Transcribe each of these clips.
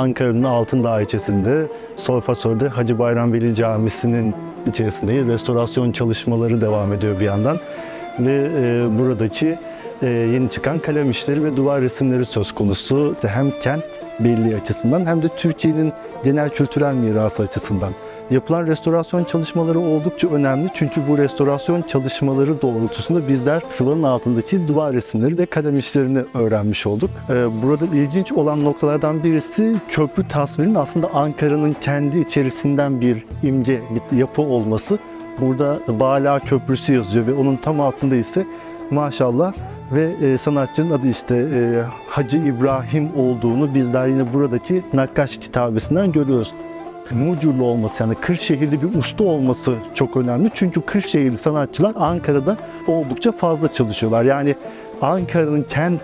Ankara'nın Altındağ ilçesinde Solfasör'de Hacı Bayram Veli Camisi'nin içerisindeyiz. Restorasyon çalışmaları devam ediyor bir yandan. Ve e, buradaki e, yeni çıkan kalem işleri ve duvar resimleri söz konusu. Hem kent belli açısından hem de Türkiye'nin genel kültürel mirası açısından. Yapılan restorasyon çalışmaları oldukça önemli çünkü bu restorasyon çalışmaları doğrultusunda bizler sıvanın altındaki duvar resimleri ve kalem işlerini öğrenmiş olduk. Ee, Burada ilginç olan noktalardan birisi köprü tasvirinin aslında Ankara'nın kendi içerisinden bir imge, bir yapı olması. Burada Bala Köprüsü yazıyor ve onun tam altında ise maşallah ve e, sanatçının adı işte e, Hacı İbrahim olduğunu bizler yine buradaki nakkaş kitabesinden görüyoruz. Mucurlu olması yani Kırşehirli bir usta olması çok önemli. Çünkü Kırşehirli sanatçılar Ankara'da oldukça fazla çalışıyorlar. Yani Ankara'nın kent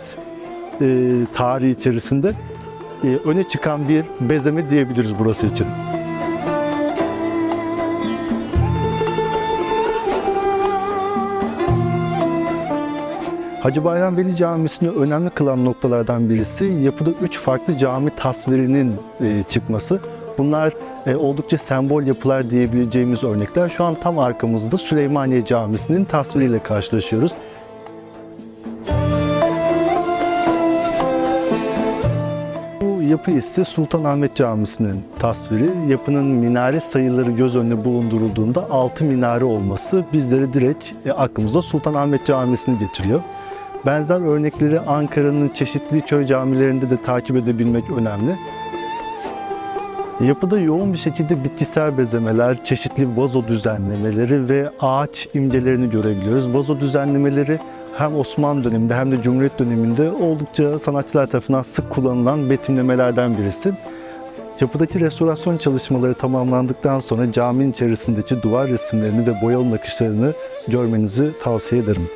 e, tarihi içerisinde e, öne çıkan bir bezeme diyebiliriz burası için. Hacı Bayram Veli Camisi'ni önemli kılan noktalardan birisi yapıda üç farklı cami tasvirinin e, çıkması. Bunlar e, oldukça sembol yapılar diyebileceğimiz örnekler. Şu an tam arkamızda Süleymaniye Camisi'nin tasviriyle karşılaşıyoruz. Bu yapı ise Sultanahmet Camisi'nin tasviri. Yapının minare sayıları göz önüne bulundurulduğunda 6 minare olması bizleri direkt e, aklımıza Sultanahmet Camisi'ni getiriyor. Benzer örnekleri Ankara'nın çeşitli köy camilerinde de takip edebilmek önemli. Yapıda yoğun bir şekilde bitkisel bezemeler, çeşitli vazo düzenlemeleri ve ağaç imgelerini görebiliyoruz. Vazo düzenlemeleri hem Osmanlı döneminde hem de Cumhuriyet döneminde oldukça sanatçılar tarafından sık kullanılan betimlemelerden birisi. Yapıdaki restorasyon çalışmaları tamamlandıktan sonra caminin içerisindeki duvar resimlerini ve boyalı nakışlarını görmenizi tavsiye ederim.